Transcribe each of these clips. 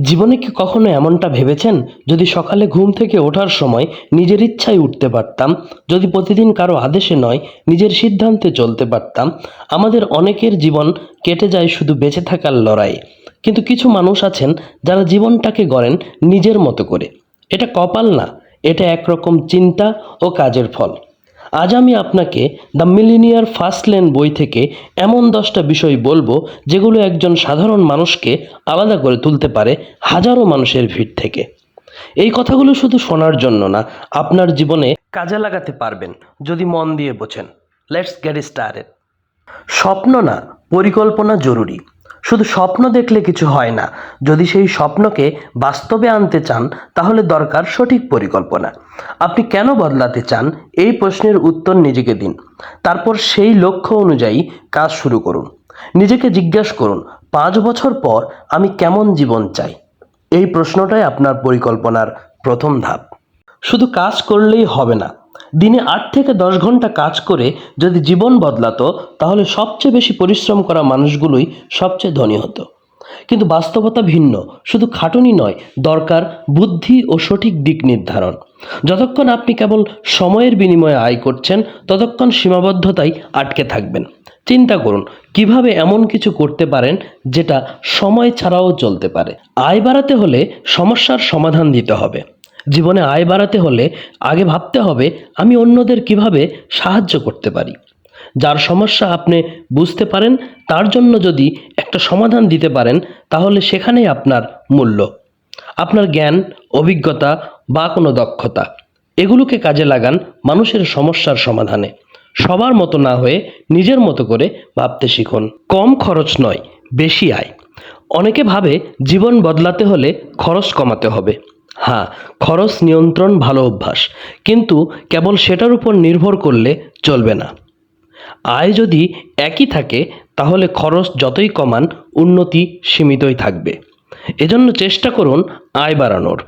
জীবনে কি কখনো এমনটা ভেবেছেন? যদি সকালে ঘুম থেকে ওঠার সময় নিজের ইচ্ছায় উঠতে পারতাম, যদি প্রতিদিন কারও আদেশে নয়, নিজের সিদ্ধান্তে চলতে পারতাম, আমাদের অনেকের জীবন কেটে যায় শুধু বেঁচে থাকার লড়াইয়ে কিন্তু কিছু মানুষ আছেন যারা জীবনটাকে গড়েন নিজের মতো করে। এটা কপাল না, এটা একরকম চিন্তা ও কাজের ফল। আজ আমি আপনাকে দ্য মিলিনিয়ার ফার্স্ট লেন বই থেকে এমন দশটা বিষয় বলব যেগুলো একজন সাধারণ মানুষকে আলাদা করে তুলতে পারে হাজারো মানুষের ভিড় থেকে। এই কথাগুলো শুধু শোনার জন্য না, আপনার জীবনে কাজে লাগাতে পারবেন যদি মন দিয়ে বোঝেন। লেটস গেট স্টার্টেড স্বপ্ন না, পরিকল্পনা জরুরি। শুধু স্বপ্ন দেখলে কিছু হয় না। যদি সেই স্বপ্নকে বাস্তবে আনতে চান, তাহলে দরকার সঠিক পরিকল্পনা। আপনি কেন বদলাতে চান? এই প্রশ্নের উত্তর নিজেকে দিন। তারপর সেই লক্ষ্য অনুযায়ী কাজ শুরু করুন। নিজেকে জিজ্ঞাসা করুন, পাঁচ বছর পর আমি কেমন জীবন চাই? এই প্রশ্নটাই আপনার পরিকল্পনার প্রথম ধাপ। শুধু কাজ করলেই হবে না দিনে আট থেকে দশ ঘণ্টা কাজ করে যদি জীবন বদলাতো, তাহলে সবচেয়ে বেশি পরিশ্রম করা মানুষগুলোই সবচেয়ে ধনী হতো। কিন্তু বাস্তবতা ভিন্ন, শুধু খাটুনি নয়, দরকার, বুদ্ধি ও সঠিক দিক নির্ধারণ। যতক্ষণ আপনি কেবল সময়ের বিনিময়ে আয় করছেন, ততক্ষণ সীমাবদ্ধতাই আটকে থাকবেন। চিন্তা করুন, কীভাবে এমন কিছু করতে পারেন যেটা সময় ছাড়াও চলতে পারে। আয় বাড়াতে হলে সমস্যার সমাধান দিতে হবে। জীবনে আয় বাড়াতে হলে আগে ভাবতে হবে, আমি অন্যদের কীভাবে সাহায্য করতে পারি। যার সমস্যা আপনি বুঝতে পারেন, তার জন্য যদি একটা সমাধান দিতে পারেন, তাহলে সেখানেই আপনার মূল্য। আপনার জ্ঞান, অভিজ্ঞতা বা কোনো দক্ষতা, এগুলোকে কাজে লাগান মানুষের সমস্যার সমাধানে। সবার মতো না হয়ে নিজের মতো করে ভাবতে শিখুন। কম খরচ নয়, বেশি আয়। অনেকে ভাবে জীবন বদলাতে হলে খরচ কমাতে হবে। হ্যাঁ খরচ নিয়ন্ত্রণ ভালো অভ্যাস, কিন্তু কেবল সেটার উপর নির্ভর করলে চলবে না। আয় যদি একই থাকে, তাহলে খরচ যতই কমান, উন্নতি সীমিতই থাকবে। এজন্য চেষ্টা করুন আয় বাড়ানোর।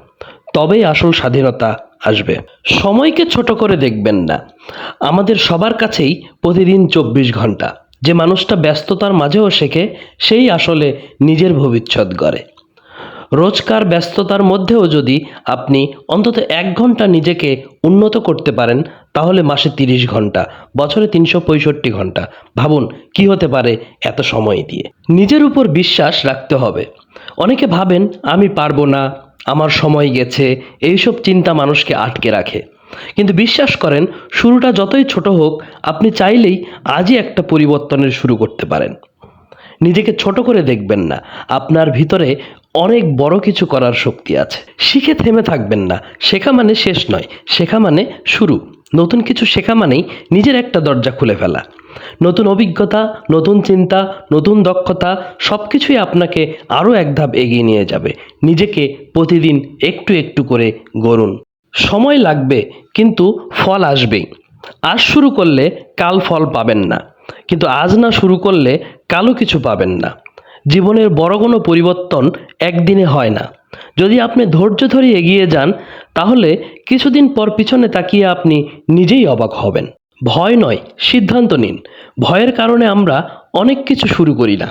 তবেই আসল স্বাধীনতা আসবে। সময়কে ছোট করে দেখবেন না। আমাদের সবার কাছেই প্রতিদিন চব্বিশ ঘণ্টা যে মানুষটা ব্যস্ততার মাঝেও শেখে, সেই আসলে নিজের ভবিষ্যৎ গড়ে। রোজকার ব্যস্ততার মধ্যেও যদি আপনি অন্তত এক ঘণ্টা নিজেকে উন্নত করতে পারেন, তাহলে মাসে তিরিশ ঘণ্টা, বছরে তিনশো পঁয়ষট্টি ঘণ্টা। ভাবুন, কি হতে পারে এত সময় দিয়ে? নিজের উপর বিশ্বাস রাখতে হবে। অনেকে ভাবেন, আমি পারব না, আমার সময় গেছে, এইসব চিন্তা মানুষকে আটকে রাখে। কিন্তু বিশ্বাস করেন, শুরুটা যতই ছোট হোক, আপনি চাইলেই আজই একটা পরিবর্তনের শুরু করতে পারেন। নিজেকে ছোট করে দেখবেন না। আপনার ভিতরে অনেক বড় কিছু করার শক্তি আছে। শিখে থেমে থাকবেন না। শেখা মানে শেষ নয়। শেখা মানে শুরু। নতুন কিছু শেখা মানেই নিজের একটা দরজা খুলে ফেলা। নতুন অভিজ্ঞতা, নতুন চিন্তা, নতুন দক্ষতা সব কিছুই আপনাকে আরও এক ধাপ এগিয়ে নিয়ে যাবে। নিজেকে প্রতিদিন একটু একটু করে গড়ুন। সময় লাগবে, কিন্তু ফল আসবেই। আজ শুরু করলে কাল ফল পাবেন না। কিন্তু আজ না শুরু করলে কালও কিছু পাবেন না। জীবনের বড় কোনো পরিবর্তন একদিনে হয় না। যদি আপনি ধৈর্য ধরে এগিয়ে যান, তাহলে কিছুদিন পর পিছনে তাকিয়ে আপনি নিজেই অবাক হবেন। ভয় নয়, সিদ্ধান্ত নিন। ভয়ের কারণে আমরা অনেক কিছু শুরু করি না।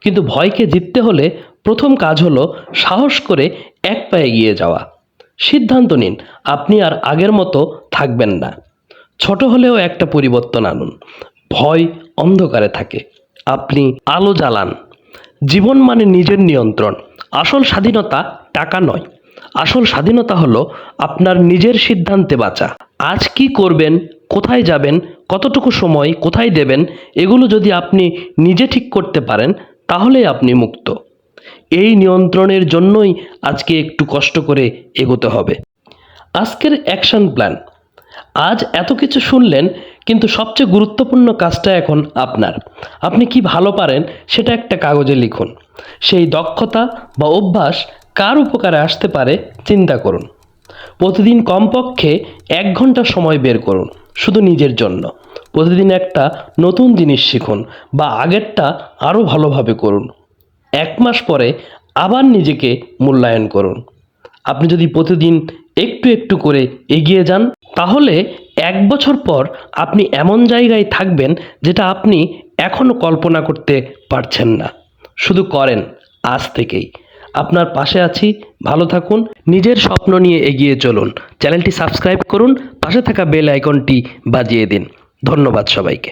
কিন্তু ভয়কে জিততে হলে প্রথম কাজ হলো সাহস করে এক পা এগিয়ে যাওয়া। সিদ্ধান্ত নিন, আপনি আর আগের মতো থাকবেন না। ছোট হলেও একটা পরিবর্তন আনুন। ভয় অন্ধকারে থাকে। আপনি আলো জ্বালান। জীবন মানে নিজের নিয়ন্ত্রণ। আসল স্বাধীনতা টাকা নয়। আসল স্বাধীনতা হলো আপনার নিজের সিদ্ধান্তে বাঁচা। আজ কি করবেন, কোথায় যাবেন, কতটুকু সময়, কোথায় দেবেন, এগুলো যদি আপনি নিজে ঠিক করতে পারেন, তাহলেই আপনি মুক্ত। এই নিয়ন্ত্রণের জন্যই আজকে একটু কষ্ট করে এগোতে হবে। আজকের অ্যাকশন প্ল্যান। আজ এত কিছু শুনলেন, কিন্তু সবচেয়ে গুরুত্বপূর্ণ কাজটা এখন আপনার। আপনি কি ভালো পারেন, সেটা একটা কাগজে লিখুন। সেই দক্ষতা বা অভ্যাস কার উপকারে আসতে পারে চিন্তা করুন। প্রতিদিন কমপক্ষে এক ঘণ্টা সময় বের করুন, শুধু নিজের জন্য। প্রতিদিন একটা নতুন জিনিস শিখুন বা আগেরটা আরও ভালোভাবে করুন। এক মাস পরে আবার নিজেকে মূল্যায়ন করুন। আপনি যদি প্রতিদিন একটু একটু করে এগিয়ে যান, তাহলে এক বছর পর আপনি এমন জায়গায় থাকবেন যেটা আপনি এখনও কল্পনা করতে পারছেন না। শুধু করেন আজ থেকেই। আপনার পাশে আছি, ভালো থাকুন, নিজের স্বপ্ন নিয়ে এগিয়ে চলুন। চ্যানেলটি সাবস্ক্রাইব করুন, পাশে থাকা বেল আইকনটি বাজিয়ে দিন। ধন্যবাদ সবাইকে।